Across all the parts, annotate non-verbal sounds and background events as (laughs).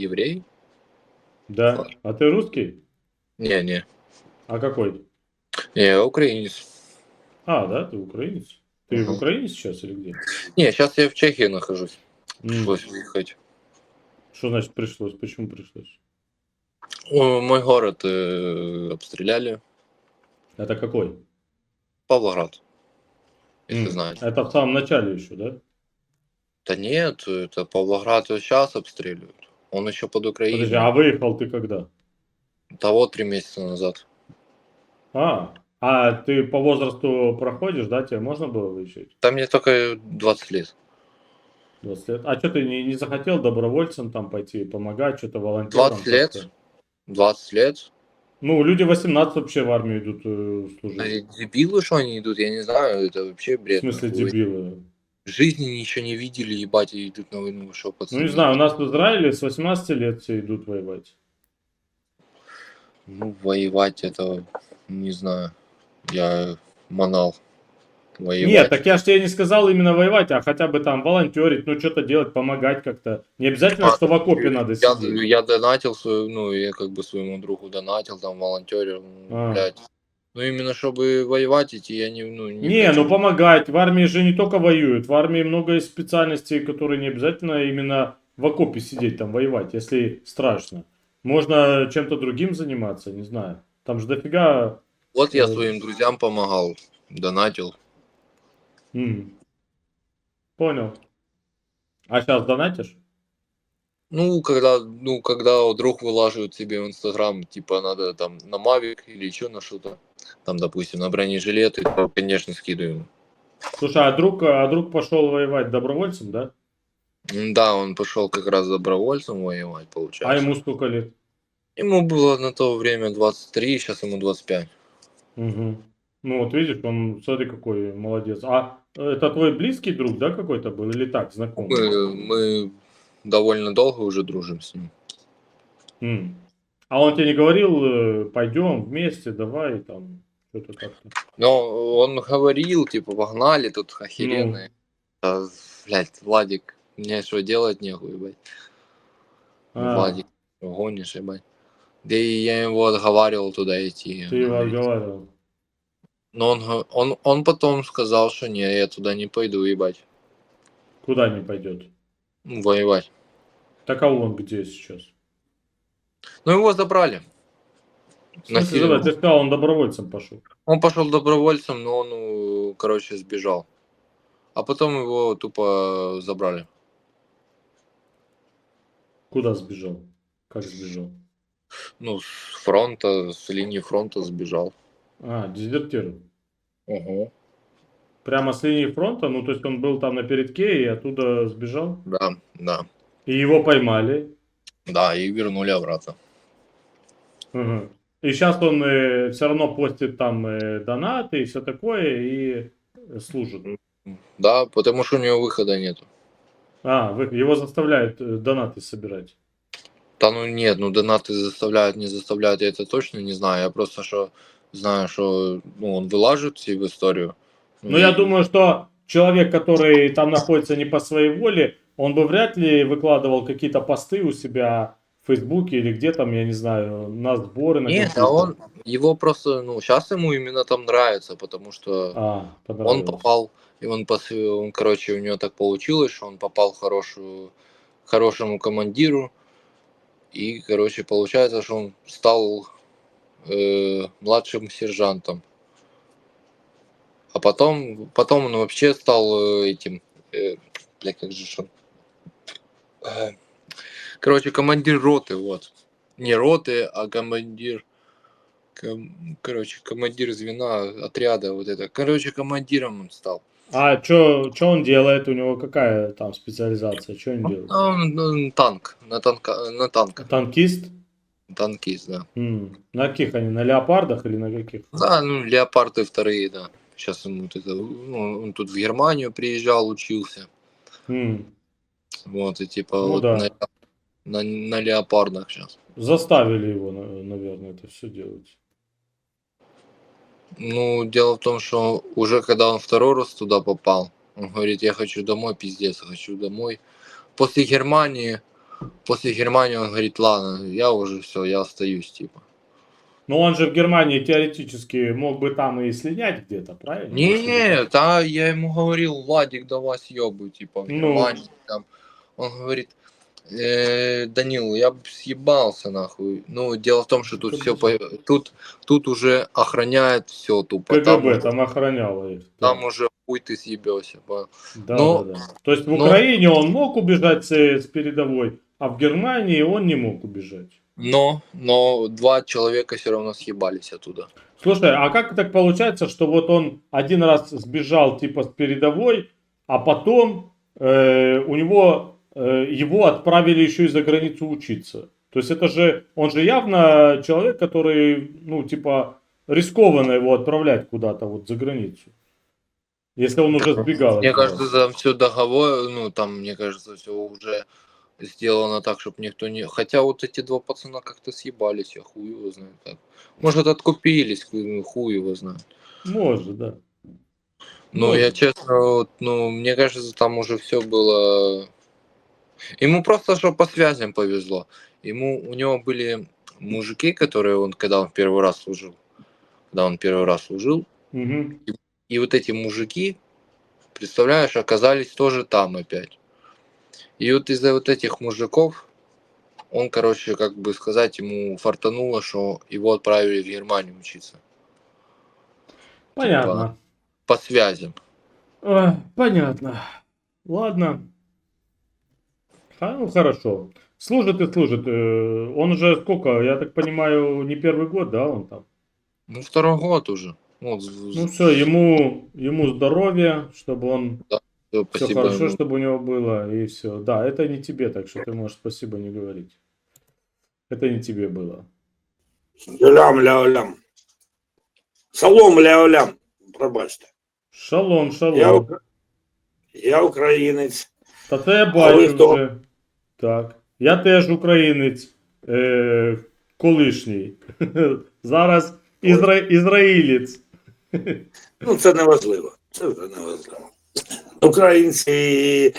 еврей? Да. А ты русский? Не, не. А какой? Не, украинец. А, да, ты украинец? Ты в Ага. Украине сейчас или где? Не, сейчас я в Чехии нахожусь. Пришлось выехать. Что значит пришлось? Почему пришлось? О, Мой город э, обстреляли. Это какой? Павлоград. Если М, знаете. Это в самом начале еще, да? Да нет, это Павлоград сейчас обстреливают. Он еще под Украиной. Подожди, а выехал ты когда? Того три месяца назад. А, а ты по возрасту проходишь, да? Тебе можно было выезжать? Там мне только 20 лет. 20 лет. А что ты не, не захотел добровольцем там пойти помогать, что-то волонтером? 20 лет? как-то? 20 лет. Ну, люди 18 вообще в армию идут э, А служить. Дебилы, что они идут, я не знаю, это вообще В бред. смысле нахуй. дебилы? В жизни ничего не видели, ебать, и идут на войну, что Ну, пацаны. не знаю, у нас в Израиле с 18 лет все идут воевать. Ну, воевать это, не знаю, я манал. Воевать. Нет, так я же тебе не сказал именно воевать, а хотя бы там волонтерить, ну что-то делать, помогать как-то. Не обязательно, А, что в окопе надо я, сидеть. я донатил свою, ну, я как бы своему другу донатил, там, волонтерил, А. блядь. Ну, именно чтобы воевать идти, я не, ну, не Не, хочу. ну помогать. В армии же не только воюют. В армии много есть специальностей, которые не обязательно именно в окопе сидеть, там воевать, если страшно. Можно чем-то другим заниматься, не знаю. Там же дофига... Вот я э, своим друзьям помогал, донатил. М. Понял. А сейчас донатишь? Ну, когда, ну, когда друг вылаживает себе в Инстаграм, типа, надо там на Мавик или еще на что-то, там, допустим, на бронежилеты, то, конечно, скидываю. Слушай, а друг, а друг пошел воевать добровольцем, да? Да, он пошел как раз добровольцем воевать, А получается. ему сколько лет? Ему было на то время 23, сейчас ему 25. Мгм. Ну вот видишь, он, смотри, какой молодец. А это твой близкий друг, да, какой-то был? Или так, знакомый? Мы, мы довольно долго уже дружим с ним. М. А он тебе не говорил, э, пойдем вместе, давай, там, что-то как-то? Но он говорил, типа, погнали, тут Ну. охеренные. А, блядь, Владик, мне что делать нехуй, ебать. А, Владик, гонишь, ебать. Да и я его отговаривал туда идти. ты его Ну, отговаривал. Но он, он, он потом сказал, что не, я туда не пойду, ебать. Куда не пойдет? Ну, Воевать. Так а он где сейчас? Ну, его забрали. Насильно. давай, ты сказал, он добровольцем пошел. Он пошел добровольцем, но он, э, короче, сбежал. А потом его тупо забрали. Куда сбежал? Как сбежал? Ну, с фронта, с линии фронта сбежал. А, дезертир. Угу. Прямо с линии фронта, ну то есть он был там на передке и оттуда сбежал? Да, да. И его поймали. Да, и вернули обратно. Мгм. И сейчас он все равно постит там э, донаты и все такое, и служит. Да, потому что у него выхода нету. А, вы- его заставляют э, донаты собирать. Да ну нет, ну донаты заставляют, не заставляют, я это точно не знаю. Я просто что знаю, что ну, он вылаживает все в историю. Но я и- думаю, что человек, который там находится не по своей воле, он бы вряд ли выкладывал какие-то посты у себя в Фейсбуке или где там, я не знаю, на сборы. На Нет, а он, его просто, ну, сейчас ему именно там нравится, потому что А, он попал, и он, он, короче, у него так получилось, что он попал в хорошую, хорошему командиру, и, короче, получается, что он стал э, младшим сержантом. А потом, потом он вообще стал э, этим, э, бля, как же он, Э, короче, командир роты, вот, не роты, а командир, ком- короче, командир звена отряда, вот это, короче, командиром он стал. А что он делает? У него какая там специализация? Что он делает? Он, он танк, на, танка, на танках, Танкист? танкист, да. М, На каких они? На леопардах или на каких? Да, ну, леопарды вторые, да. Сейчас ему вот это, ну, он тут в Германию приезжал, учился. М, Вот, и типа Ну вот да. на, на, на леопардах сейчас. Заставили его, на- наверное, это все делать. Ну, дело в том, что уже когда он второй раз туда попал, он говорит, я хочу домой, пиздец, хочу домой. После Германии после Германии он говорит, ладно, я уже все, я остаюсь, типа. Но он же в Германии теоретически мог бы там и слинять где-то, правильно? Не, да, я ему говорил, Владик, давай съебай, типа, в Ну. Германии, там. Он говорит, «Э, Данил, я бы съебался, нахуй. Ну, дело в том, что тут все, тут, тут уже охраняет все тупо. Там, КГБ там охраняло их. там уже хуй ты съебешься. Да, но- да, да. То есть в но- Украине он мог убежать с, с передовой, а в Германии он не мог убежать. Но, но два человека все равно съебались оттуда. Слушай, а как так получается, что вот он один раз сбежал типа с передовой, а потом э, у него э, его отправили еще и за границу учиться? То есть это же он же явно человек, который ну типа рискованно его отправлять куда-то вот за границу, если он уже сбегал. Мне кажется, там все договор, ну, там, мне кажется, все уже сделано так, чтобы никто не... Хотя вот эти два пацана как-то съебались, я хуй его знает как. Может, откупились, хуй хуй его знает. может, да. Ну, Ну, я честно, вот, ну, мне кажется, там уже все было... Ему просто что по связям повезло. Ему, у него были мужики, которые он, когда он первый раз служил, когда он первый раз служил, Мгм. и вот эти мужики, представляешь, оказались тоже там опять. И вот из-за вот этих мужиков, он, короче, как бы сказать, ему фартануло, что его отправили в Германию учиться. Понятно. По связям. Ой, понятно. Ладно. Ха- ну хорошо. Служит и служит. Э, Он уже сколько, я так понимаю, не первый год, да, он там? Ну, второй год уже. Вот, Ну все, ему, ему здоровья, чтобы он всё, все спасибо хорошо, ему. чтобы у него было, и все. Да, это не тебе, так что ты можешь спасибо не говорить. Это не тебе было. Лям ля-лям. Салом ля-лям. Пробачте. Шалом, Я, шалом. ук- я українець. Та це я ви бачу хто? вже. Так. Я теж українець, е, колишній. (laughs) Зараз ізра... ізраїлець. Ну, це не важливо. Це вже не важливо. Українці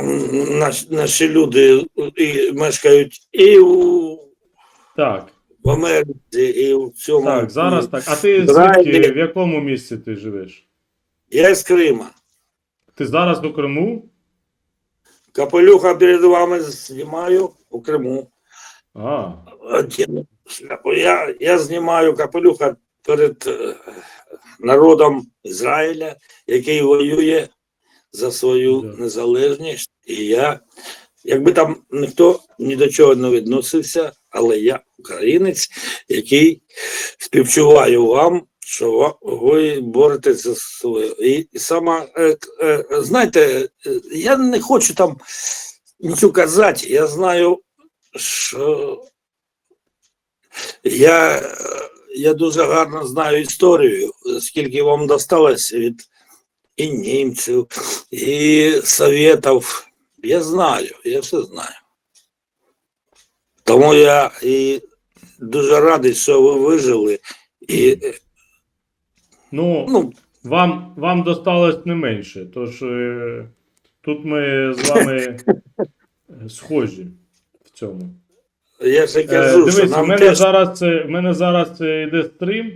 м, наш, наші люди і мешкають і у, Так, в Америці, і в цьому. так, зараз так. А ти звідки, в якому місці ти живеш? Я з Крима. Ти зараз у Криму? Капелюха перед вами знімаю у Криму. А, Я, я знімаю капелюха перед е, народом Ізраїля, який воює за свою незалежність. І я, якби там ніхто ні до чого не відносився, але я українець, який співчуваю вам, що ви боретеся за своє. І сама, е, е, знаєте, е, я не хочу там нічого казати, я знаю, що я, е, я дуже гарно знаю історію, скільки вам досталось від і німців, і совєтів. Я знаю, я все знаю. Тому я і дуже радий, що ви вижили. І, ну, ну, вам, вам досталось не менше. Тож е, тут ми з вами (laughs) схожі в цьому. Я ж Е, кажу, що дивись, у нам мене теж зараз е, в мене зараз е, йде стрім,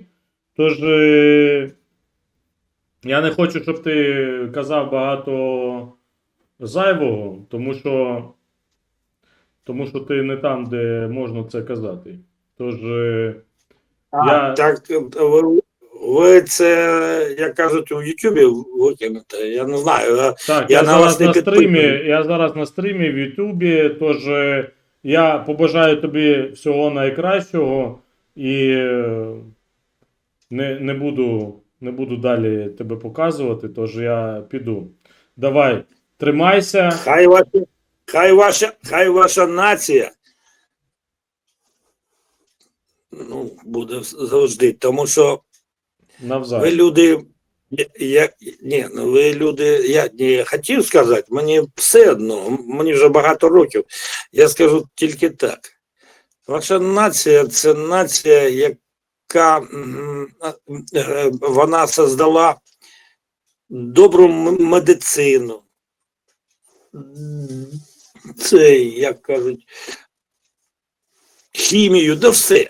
тож е, я не хочу, щоб ти казав багато зайвого, тому що, тому що ти не там, де можна це казати. Тож, е, А, Я- Так, ви, ви це, як кажуть, у Ютубі викинете. Я не знаю. так, Я я, на зараз вас не на стрімі, я зараз на стрімі в Ютубі, тож е, я побажаю тобі всього найкращого і е, не, не, буду, не буду далі тебе показувати, тож я піду. Давай, тримайся. Хай ваша, хай ваша, хай ваша нація ну, буде завжди, тому що ви люди. Я, ні, ну ви люди, я не хотів сказати, мені все одно, мені вже багато років. Я скажу тільки так. Ваша нація це нація, яка вона создала добру медицину, цей, як кажуть, хімію, да все.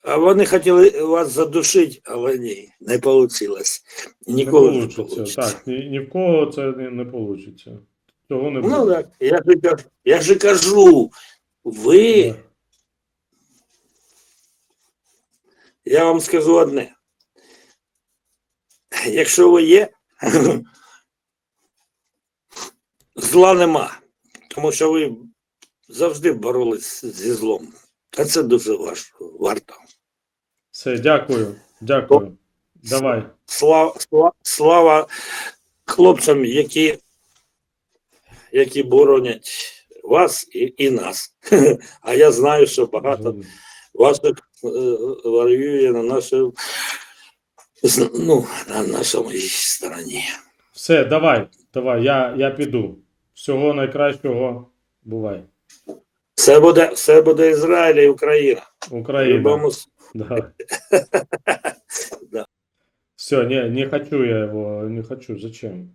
А вони хотіли вас задушити, але ні, не вийшло. Ніколи не вийде. Так, ні, ні в кого це не, не вийде. Цього не буде. Ну так, я ж, кажу- я ж кажу, ви, я вам скажу одне. Якщо ви є, зла нема, тому що ви завжди боролись зі злом. А це дуже важко, варто. Все, дякую. Дякую. Давай. Слава, слава, слава хлопцям, які, які боронять вас і, і нас. (laughs) А я знаю, що багато ваших е, воює на нашому, ну, на нашому стороні. Все, давай, давай, я, я піду. Всього найкращого. Бувай. Все буде, все буде Ізраїль і Україна. Україна. Любому с- Да. (laughs) Да. Все, не, не хочу я его, не хочу. Зачем?